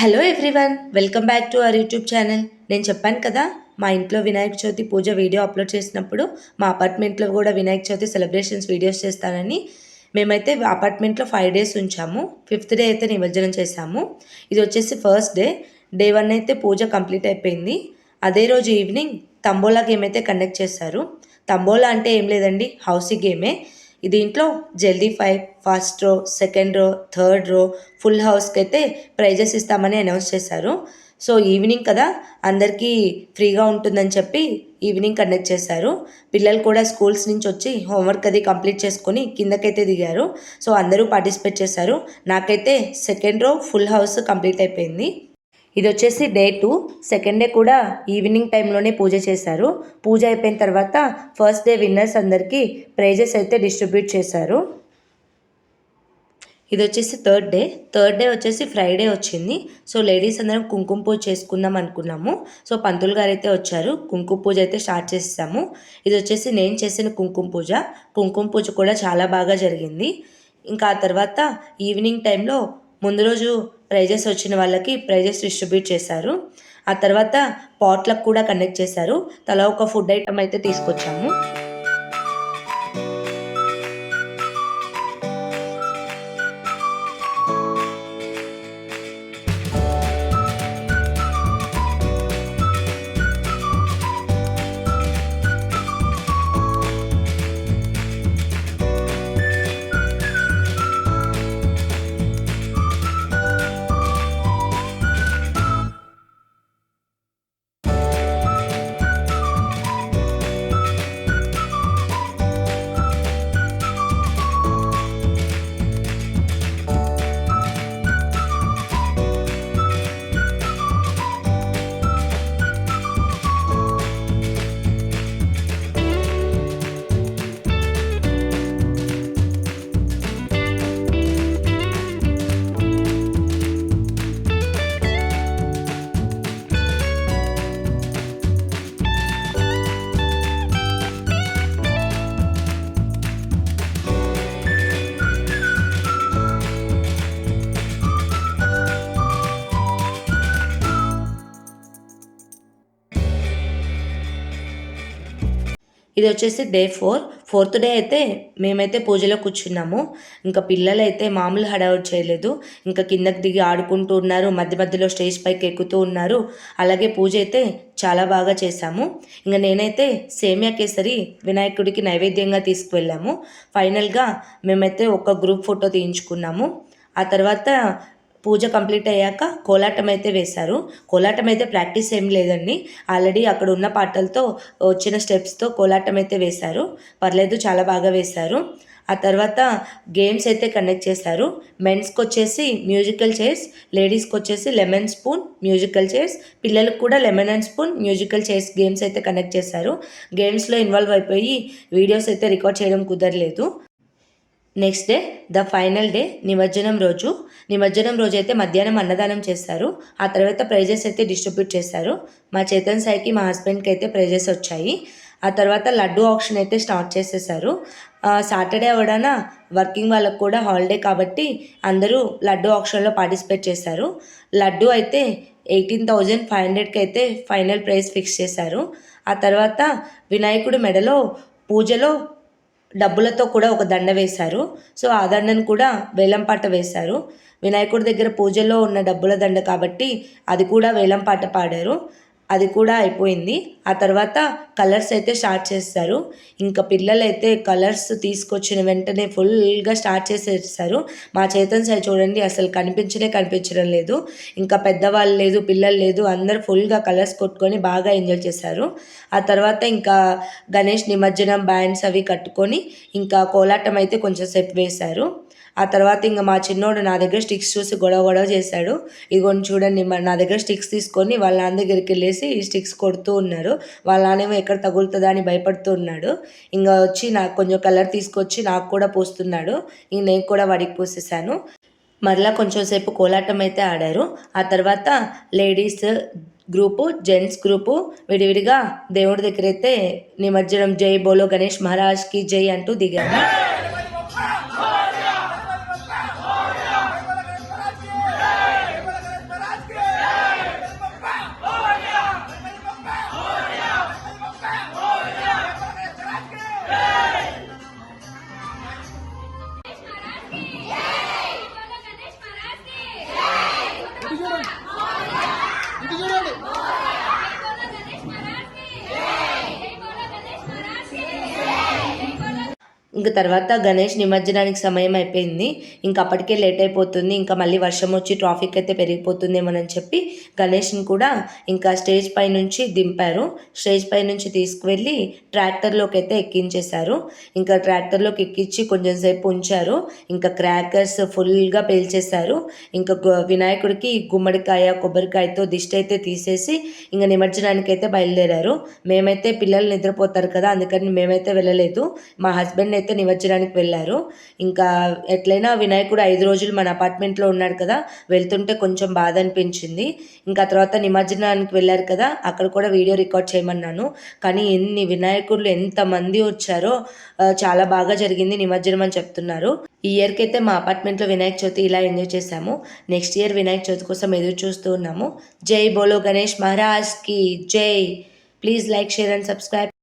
Hello everyone welcome back to our YouTube channel నేను చెప్పాను కదా మా ఇంట్లో వినాయక చవితి పూజ వీడియో అప్లోడ్ చేసినప్పుడు మా అపార్ట్మెంట్లో కూడా వినాయక చవితి సెలబ్రేషన్స్ వీడియోస్ చేస్తానని మేమైతే అపార్ట్మెంట్లో ఫైవ్ డేస్ ఉంచాము. ఫిఫ్త్ డే అయితే నిమజ్జనం చేశాము. ఇది వచ్చేసి ఫస్ట్ డే డే వన్ అయితే పూజ కంప్లీట్ అయిపోయింది. అదే రోజు ఈవినింగ్ తంబోలా గేమ్ అయితే కండక్ట్ చేశారు. తంబోలా అంటే ఏం లేదండి హౌసీ గేమే దీంట్లో jaldi five first row second row third row full హౌస్కి అయితే ప్రైజెస్ ఇస్తామని అనౌన్స్ చేశారు. సో ఈవినింగ్ కదా అందరికీ ఫ్రీగా ఉంటుందని చెప్పి ఈవినింగ్ కండక్ట్ చేశారు. పిల్లలు కూడా స్కూల్స్ నుంచి వచ్చి హోంవర్క్ అది కంప్లీట్ చేసుకొని కిందకైతే దిగారు. సో అందరూ పార్టిసిపేట్ చేశారు. నాకైతే second row full house complete అయిపోయింది. ఇది వచ్చేసి డే టూ. సెకండ్ డే కూడా ఈవినింగ్ టైంలోనే పూజ చేశారు. పూజ అయిపోయిన తర్వాత ఫస్ట్ డే విన్నర్స్ అందరికీ ప్రైజెస్ అయితే డిస్ట్రిబ్యూట్ చేశారు. ఇది వచ్చేసి థర్డ్ డే. థర్డ్ డే వచ్చేసి ఫ్రైడే వచ్చింది. సో లేడీస్ అందరం కుంకుమ పూజ చేసుకుందాం అనుకున్నాము. సో పంతులు గారు అయితే వచ్చారు. కుంకుమ పూజ అయితే స్టార్ట్ చేసాము ఇది వచ్చేసి నేను చేసిన కుంకుమ పూజ. కుంకుమ పూజ కూడా చాలా బాగా జరిగింది. ఇంకా ఆ తర్వాత ఈవినింగ్ టైంలో ముందు రోజు ప్రైజెస్ వచ్చిన వాళ్ళకి ప్రైజెస్ డిస్ట్రిబ్యూట్ చేశారు. ఆ తర్వాత పాట్లకు కూడా కండక్ట్ చేశారు. తలా ఒక ఫుడ్ ఐటమ్ అయితే తీసుకొచ్చాము. ఇది వచ్చేసి డే ఫోర్. ఫోర్త్ డే అయితే మేమైతే పూజలో కూర్చున్నాము. ఇంకా పిల్లలు అయితే మామూలు హడావుట్ చేయలేదు. ఇంకా కిందకి దిగి ఆడుకుంటూ ఉన్నారు. మధ్య మధ్యలో స్టేజ్ పైకి ఎక్కుతూ ఉన్నారు. అలాగే పూజ అయితే చాలా బాగా చేశాము. ఇంకా నేనైతే సేమియా కేసరి వినాయకుడికి నైవేద్యంగా తీసుకువెళ్ళాము. ఫైనల్గా మేమైతే ఒక గ్రూప్ ఫోటో తీయించుకున్నాము. ఆ తర్వాత పూజ కంప్లీట్ అయ్యాక కోలాటం అయితే వేశారు. కోలాటం అయితే ప్రాక్టీస్ ఏం లేదండి. ఆల్రెడీ అక్కడ ఉన్న పాటలతో వచ్చిన స్టెప్స్తో కోలాటం అయితే వేశారు. పర్లేదు చాలా బాగా వేశారు. ఆ తర్వాత గేమ్స్ అయితే కండక్ట్ చేశారు. మెన్స్కి వచ్చేసి మ్యూజికల్ చైర్స్ లేడీస్కి వచ్చేసి లెమన్ స్పూన్ మ్యూజికల్ చైర్స్ పిల్లలకు కూడా lemon and spoon musical chairs games అయితే కండక్ట్ చేశారు. గేమ్స్లో ఇన్వాల్వ్ అయిపోయి వీడియోస్ అయితే రికార్డ్ చేయడం కుదరలేదు. Next day the final day నిమజ్జనం రోజు. నిమజ్జనం రోజు అయితే మధ్యాహ్నం అన్నదానం చేస్తారు. ఆ తర్వాత ప్రైజెస్ అయితే డిస్ట్రిబ్యూట్ చేస్తారు. మా చేతన్ సాయికి మా హస్బెండ్కి అయితే ప్రైజెస్ వచ్చాయి. ఆ తర్వాత లడ్డు ఆప్షన్ అయితే స్టార్ట్ చేసేసారు. సాటర్డే అవడాన వర్కింగ్ వాళ్ళకు కూడా హాలిడే కాబట్టి అందరూ లడ్డు ఆప్షన్లో పార్టిసిపేట్ చేశారు. లడ్డు అయితే ఎయిటీన్ థౌజండ్ ఫైవ్ హండ్రెడ్కి అయితే ఫైనల్ ప్రైస్ ఫిక్స్ చేశారు. ఆ తర్వాత వినాయకుడి మెడలో పూజలో డబ్బులతో కూడా ఒక దండ వేశారు. సో ఆ దండను కూడా వేలంపాట వేశారు. వినాయకుడి దగ్గర పూజలో ఉన్న డబ్బుల దండ కాబట్టి అది కూడా వేలంపాట పాడారు. అది కూడా అయిపోయింది. ఆ తర్వాత కలర్స్ అయితే స్టార్ట్ చేస్తారు. ఇంకా పిల్లలైతే కలర్స్ తీసుకొచ్చిన వెంటనే ఫుల్గా స్టార్ట్ చేసేస్తారు. మా చేతన్ సార్ చూడండి అసలు కనిపించనే కనిపించడం లేదు. ఇంకా పెద్దవాళ్ళు లేదు పిల్లలు లేదు అందరు ఫుల్గా కలర్స్ కొట్టుకొని బాగా ఎంజాయ్ చేశారు. ఆ తర్వాత ఇంకా గణేష్ నిమజ్జనం బ్యాండ్స్ అవి కట్టుకొని ఇంకా కోలాటం అయితే కొంచెం సేపు వేశారు. ఆ తర్వాత ఇంకా మా చిన్నోడు నా దగ్గర స్టిక్స్ చూసి గొడవ గొడవ చేశాడు. ఇగోని చూడండి మరి నా దగ్గర స్టిక్స్ తీసుకొని వాళ్ళ నాన్న దగ్గరికి వెళ్ళేసి ఈ స్టిక్స్ కొడుతూ ఉన్నారు. వాళ్ళ నానేమో ఎక్కడ తగులుతుందా అని భయపడుతూ ఉన్నాడు. ఇంకా వచ్చి నాకు కొంచెం కలర్ తీసుకొచ్చి నాకు కూడా పూస్తున్నాడు. ఇంక నేను కూడా వాడికి పూసేసాను. మరలా కొంచెం సేపు కోలాటం అయితే ఆడారు. ఆ తర్వాత లేడీస్ గ్రూపు జెంట్స్ గ్రూపు విడివిడిగా దేవుడి దగ్గర అయితే నిమజ్జనం జై బోలో గణేష్ మహారాజ్కి జై అంటూ దిగారు ఇంక తర్వాత గణేష్ నిమజ్జనానికి సమయం అయిపోయింది. ఇంక అప్పటికే లేట్ అయిపోతుంది. ఇంకా మళ్ళీ వర్షం వచ్చి ట్రాఫిక్ అయితే పెరిగిపోతుందేమోనని చెప్పి గణేష్ని కూడా ఇంకా స్టేజ్ పై నుంచి దింపారు. స్టేజ్ పై నుంచి తీసుకువెళ్ళి ట్రాక్టర్లోకి అయితే ఎక్కించేశారు. ఇంకా ట్రాక్టర్లోకి ఎక్కించి కొంచెం సేపు ఉంచారు. ఇంకా క్రాకర్స్ ఫుల్గా పేల్చేశారు. ఇంకా వినాయకుడికి గుమ్మడికాయ కొబ్బరికాయతో దిష్టి అయితే తీసేసి ఇంకా నిమజ్జనానికి అయితే బయలుదేరారు. మేమైతే పిల్లలు నిద్రపోతారు కదా అందుకని మేమైతే వెళ్ళలేదు. మా హస్బెండ్ అయితే నిమజ్జనానికి వెళ్ళారు. ఇంకా ఎట్లయినా వినాయకుడు ఐదు రోజులు మన అపార్ట్మెంట్లో ఉన్నాడు కదా వెళ్తుంటే కొంచెం బాధ అనిపించింది. ఇంకా తర్వాత నిమజ్జనానికి వెళ్ళారు కదా అక్కడ కూడా వీడియో రికార్డ్ చేయమన్నాను. కానీ ఎన్ని వినాయకుడులు ఎంతమంది వచ్చారో చాలా బాగా జరిగింది నిమజ్జనం అని చెప్తున్నారు. ఈ ఇయర్కి అయితే మా అపార్ట్మెంట్లో వినాయక చవితి ఇలా ఎంజాయ్ చేశాము. నెక్స్ట్ ఇయర్ వినాయక చవితి కోసం ఎదురు చూస్తూ ఉన్నాము. జై బోలో గణేష్ మహారాజ్కి జై. Please like share and subscribe